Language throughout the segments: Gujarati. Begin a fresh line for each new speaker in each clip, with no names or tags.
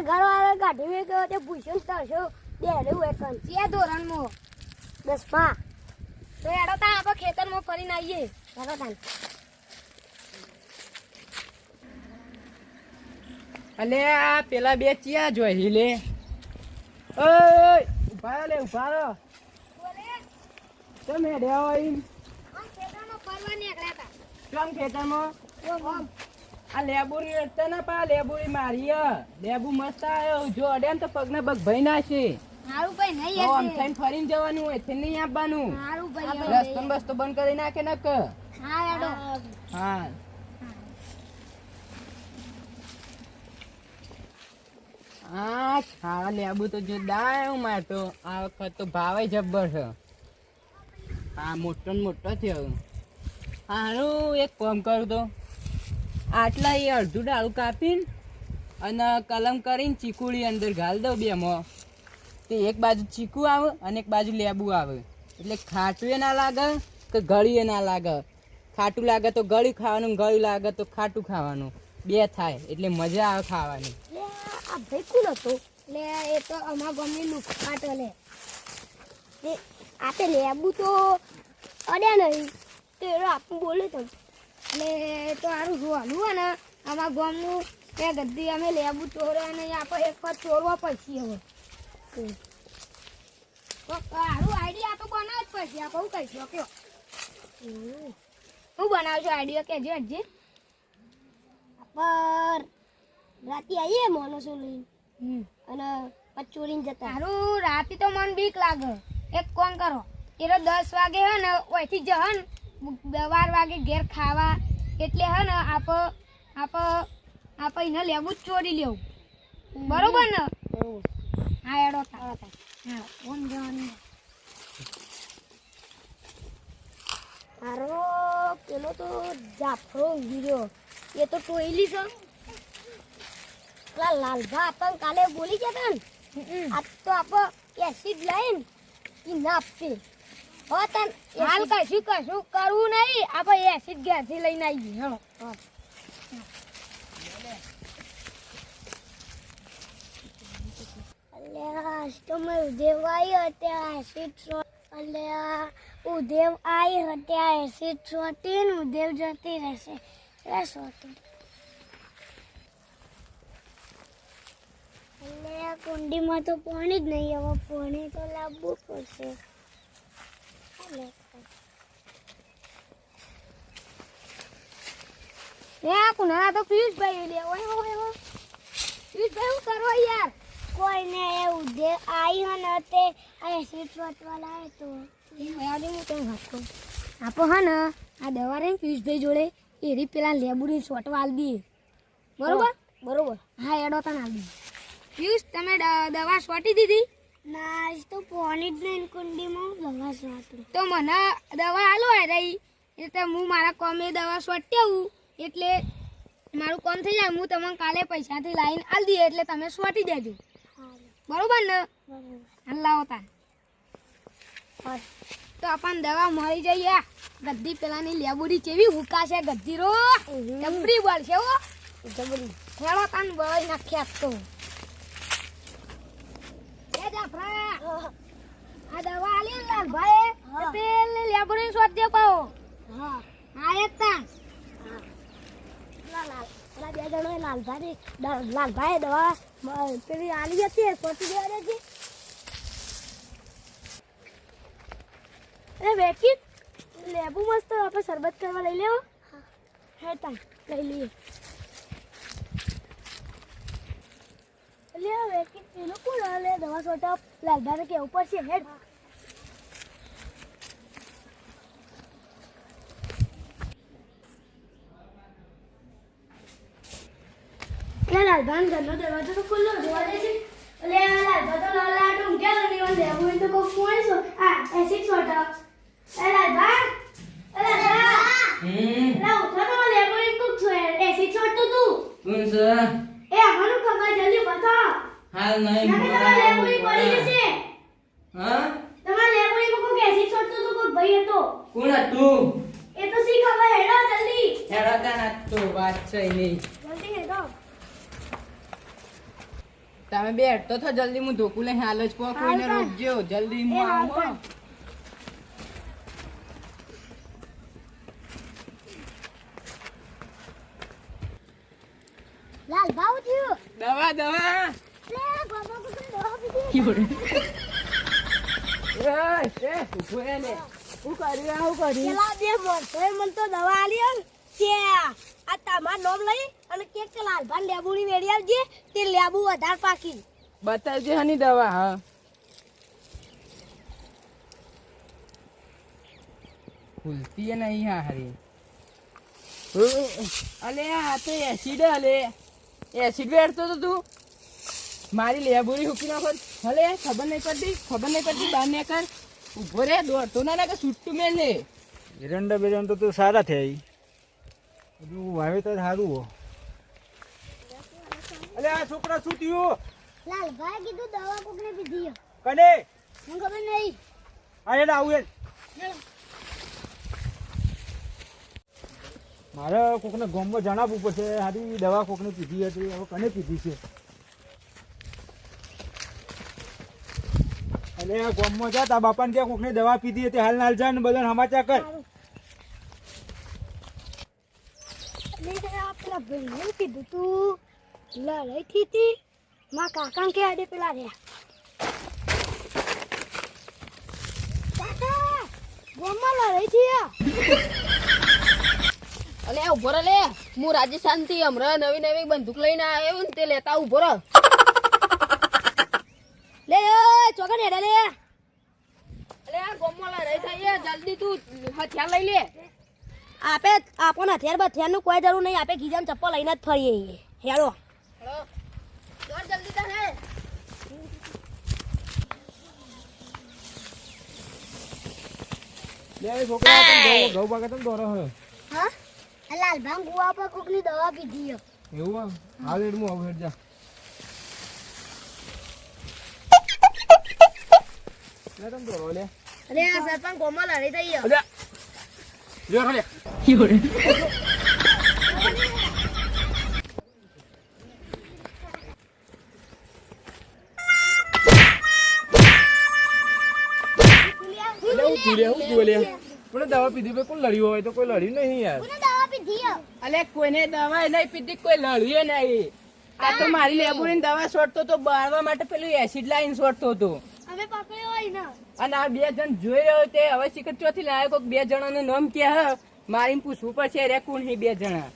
તે ઘરવાળા કાઢી મેં ગયો તે ભૂષણ તરશો બે રહ્યું એક ચિયા ધોરણમાં. દસમા તો એડો તા આપણે ખેતરમાં ફરીને આવીએ. ચાલો તાન.
અલે આ પેલા બે ચિયા જોઈ લે ઓય ઊભા લે ઊભા રહો. તમે ડેવા ઈમ?
ખેતરમાં ફરવા નીકળ્યા હતા
કેમ ખેતરમાં. આ લેબુરી રસ્તા ના પા લેબુરી મારી લેબુ મસ્ત આવ્યો જો અડે ને તો પગને પગ ભઈ નાખશે
હારું ભાઈ નહીં
તો આમ થઈને ફરીને જવાનું હોય છે નહીં આપવાનું.
હારું ભાઈ
રસ્તો બસ્તો બંધ કરી નાખે નક
હા એડો
હા. ખાવા લેબુ તો જો દાય માર તો આ વખત તો ભાવે જબ્બર છે. હા મોટો ને મોટો થયો. હારું એક કામ કરું તો. આટલા એ અડધું ડાળું કાપીને અને કલમ કરીને ચીકુડી અંદર ઘાલ દઉં બેમાં. તે એક બાજુ ચીકુ આવે અને એક બાજુ લેબુ આવે. એટલે ખાટું ના લાગે કે ગળીએ ના લાગે. ખાટું લાગે તો ગળી ખાવાનું ગળ્યું લાગે તો ખાટું ખાવાનું. બે થાય, એટલે મજા આવે ખાવાની.
આ ભાઈ કોણ હતો લે, એ તો અમારા ગામની લુખાટ લે. આપે લેબુ તો અડ્યા નહીં. તો એ આપણું બોલે તો એટલે તો સારું જોવાનું હોય ને. અમારા ગામનું એ ગદ્દી અમે લેવું ચોરે અને આપણે એક વાર ચોરવા પછી હવે. સારું આઈડિયા તો બનાવ જ પછી આપણે હું કહીશું કયો હમ. બનાવું છું આઈડિયા કહેજો હજી? પર રાતે આવીએ માણસો લઈને અને પછી ચોરીને જતા. સારું રાતે તો મન બીક લાગે. એક કોમ કરો? એ દસ વાગે હે ને ઓયથી જ હે ને બાર વાગે ઘેર ખાવા. એટલે હે ને આપ આપ આપ એને લેવું જ ચોરી લેવું. બરોબર ને? હા એડો હા કોણ જવાનું. મારો પેલો તો જાફરો ગીર્યો એ તો ટોયલી છે. પેલા લાલભા આપણને કાલે બોલી ગયા હતા ને? આ તો આપ એસિડ લઈને ઈ ના આપશે હો હાલ કશું કશું કરવું નહીં? આપણે એસિડ ઘેરથી લઈને આવીએ હો તમે ઉદેવ આવી ત્યાં એસિડ શોટ અલ્યા ઉદેવ આવી ત્યાં એસિડ શોટી ઉદેવ જતી રહેશે. એટલે શોટી અલ્યા કુંડીમાં તો પાણી જ નહીં હવે પાણી તો લાવવું પડશે. એ આ કુના તો પિયુષભાઈ લે ઓય ઓય ઓય પિયુષભાઈ હું કરો યાર? કોઈને એવું દે આઈ હો ને તે આ સીટ શોટવા લાવે તો. એ આજે હું તને વાત કહું આપો હા ને આ દવા રહી પિયુષભાઈ જોડે એરી પેલા લેબુની છોટવા આલ દી. બરોબર? બરોબર. હા એડો તને આલ દી. પિયુષ તમે દવા શોટી દીધી? ના આજ તો પાણી જ નહીં કુંડીમાં દવા શોટું તો મને દવા હાલો રહી એટલે હું મારા કોમે દવા આવું એટલે મારું કોમ થઈ જાય હું તમને કાલે પૈસાથી લાઈન આલ દઈએ એટલે તમે સ્વટી દેજો. બરોબર ને? હાલ લાવો તાન તો આપણને દવા મળી જઈએ ગદ્દી પેલાની લેબુડી કેવી હુકાશે ગદ્દી રો. જબરી બોલશે ઓ જબરી. ખેડો તાન બળી નાખ્યા તો એ જાફરા આ દવા આલી ને લાલભાઈ તો પેલી લેબુડી શોધ દે પાઓ હા. એક તાન લાલ બે જણો લાલભાઈ લાલભાઈ દવા પેલી આલી હતી શોધી દેવા દે અરે વેકી લેબુ મસ્ત આપણે શરબત કરવા લઈ લેવો હે. તા લઈ લઈએ. લે વેકી પેલો કોણ લે દવા સોટા લાલભાઈને કેવું પડશે હેડ. લે ઘરનો દરવાજો તો ખુલ્લો, જોવા દે છે. લે આ લાલભા તો લાલ લાલ ઊંઘ્યા તો નહીં લેવું હોય તો કોઈ ફોન છો આ એસિડ સોટા એ લાલભા એ લાલભા
હમ
લા ઉઠો તો લેવું હોય કોક છો એસિડ સોટતું તું
કોણ છે
એ અમારું ખબર જલ્દી બતાવો
હાલ નહીં
ના તમારે લેવું પડી જશે
હા
તમારે લેવું કોક એસિડ સોટતું તું? એ તો શી ખબર હેડો જલ્દી.
હેડો તાના તો વાત છે નહીં
જલ્દી હેડો.
તમે બે હેડતો થો જલ્દી હું ધોકું લઈ હાલ જ પો કોઈને રોકજો જલ્દી હું આવું.
લાલ ભાવ થયું.
દવા દવા.
લે બાબા કુકર દવા પીધી
એ, એ, ઊભો રહે ને. શું કર્યું આવું કર્યું?
પેલા બે મોટોએ મને તો દવા આલી હે કે આ તમારું નોમ લઈ અને કે કે લાલભાન લેબુની વેડી આવજે તે લેબુ વધાર પાકી.
બતાવજે હની દવા હા. ખુલતી નહીં હા હરી. અલે આ તો એસિડ અલે. એસિડ વેડતો તો તું. મારી લેબુરી હુકી નાખો હલે ખબર નહીં પડતી ખબર નહીં પડતી બાર ને કર ઊભો રે દોડતો ના લાગે છૂટતું મેં લે
એરંડા બેરંડા તો સારા થયા. બધું વાવેતર સારું હો. અલે આ છોકરા શું થયું?
લાલભાઈ કીધું દવા કોકને પીધી
કને?
હું ખબર નહીં.
આ હેડ આવું હેડ. મારે કોકને ગામમાં જણાવવું પડશે. હારી દવા કોકને પીધી હતી. હવે કને પીધી છે? અલે આ જા તા બાપાને કે કોકને દવા પીધી હતી હાલ નાલ જા ને બધાને સમાચાર કર.
પેલા ભાઈને કીધું તું લડાઈ થઈ હતી માં કાકા કે આડે પેલા રહ્યા. કાકા ગોમાં લડાઈ થઈ.
અલે ઊભો લે. હું રાજસ્થાનથી હમણાં નવી નવી બંદૂક લઈને આવ્યો ને તે લેતા ઊભો રહે.
લે ચોકન હેડે લે.
અલે આ લડાઈ થઈ છે જલ્દી તું હથિયાર લઈ લે.
આપે આપણને હથિયાર બથિયારનું કોઈ જરૂર નહીં આપે ગીજામ ચપ્પલ લઈને જ ફરીએ. હેડો.
જલ્દી તો હે
લે એ. છોકરા તમ ગૌ પાકે તને દોરો હે?
હા લાલભાઈ ગુવા પર કોકની દવા પીધી હે.
એવું હા હાલ હેડ હું હેડ જા. પણ દવા પીધી પે કોઈ લડ્યું હોય તો કોઈ લડ્યું નહીં યાર
દવા પીધી
અલે દવા નહીં પીધી કોઈ લડ્યું નહીં આ તો મારી લેબુની દવા છોડતો તો બાળવા માટે પેલું એસિડ લાઈન છોડતો હતો.
અમે પકડ્યો હોય ને.
અને આ બે જણ જોઈ રહ્યો તે હવે શિખર ચોથી લાયો કોક બે જણાનું નામ કે હ, મારીને પૂછવું પડશે, રે કોણ હે બે જણા?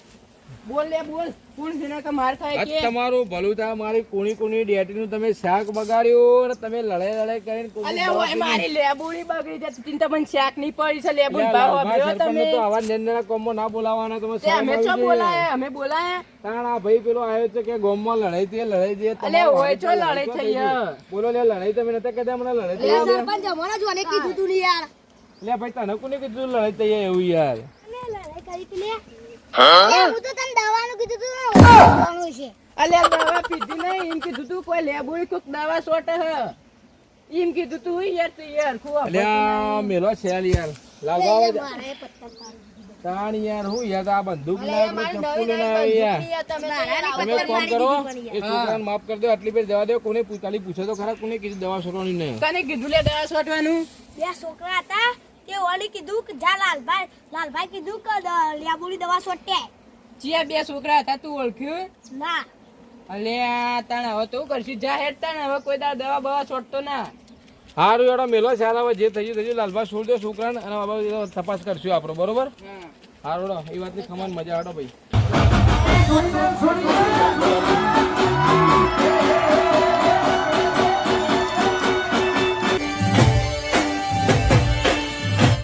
બોલ લે બોલ. કોણ છે? કે માર થાય કે.
તમારું ભલું થાય મારી કોણી કોણી ડેટીનું તમે શાક બગાડ્યું અને તમે લડાઈ લડાઈ કરીને કોઈની
ઓય મારી લેબુની બગડી જતી ચિંતા પણ શાક નહીં પડી છે લેબુની ભાવ આપ્યો તમે.
તો આવા નેના કોમમાં ના બોલાવાના તમે
તે અમે ચો
આવી
અમે બોલાયા?
તાણ આ ભાઈ પેલો આવ્યો છે કે ગોમમાં લડાઈ થઈ લડાઈ થઈ
અલે ઓય ચો લડાઈ.
ગઈ. બોલો લે લડાઈ તમે નતા કહેતા હમણાં લડાઈ
લે
લે.
સરપંચ અમારા જો અનેક કીધું તું યાર.
લે ભાઈ તને કોને કીધું લડાઈ થઈ એવું યાર?
અમે લડાઈ કરી લે. એ હું? તો તને દવાનું કીધું તું દવાનું છે.
અલે દવા પીધી નહીં. એમ કીધું તું કોઈ લેબુની કોક દવા સોટે હ. એમ કીધું તું યાર તું યાર ખુવા
અલ્યા મેલો શેલ યાર. લાલવા
મારે
તાણ યાર હું યાર આ બંદૂક ના ચપ્પુ
યાર.
તમે કરો. એ છોકરાને માફ કરી દો આટલી પેર જવા દો કોને પૂછાલી પૂછો તો ખરા કોને કીધું દવા છોડવાની નહીં.
તને કીધું લે દવા સોટવાનું?
બે છોકરા હતા તે ઓલી કીધું કે જા લાલભાઈ લાલભાઈ કીધું કે લીંબુની દવા સોટે.
ચિયા બે છોકરા હતા તું ઓળખ્યું?
ના.
અલે આ હવે તું કરશું? જા હેડ તાણ હવે કોઈ દાડ દવા બવા છોડતો ના.
સારું એડો મેલો સારા હવે જે થયું થયું લાલભાઈ છોડ દો છોકરાને અને બાબા તપાસ કરશું આપણો બરોબર? હારું એડો એ વાતની ખમણ મજા હડો ભાઈ.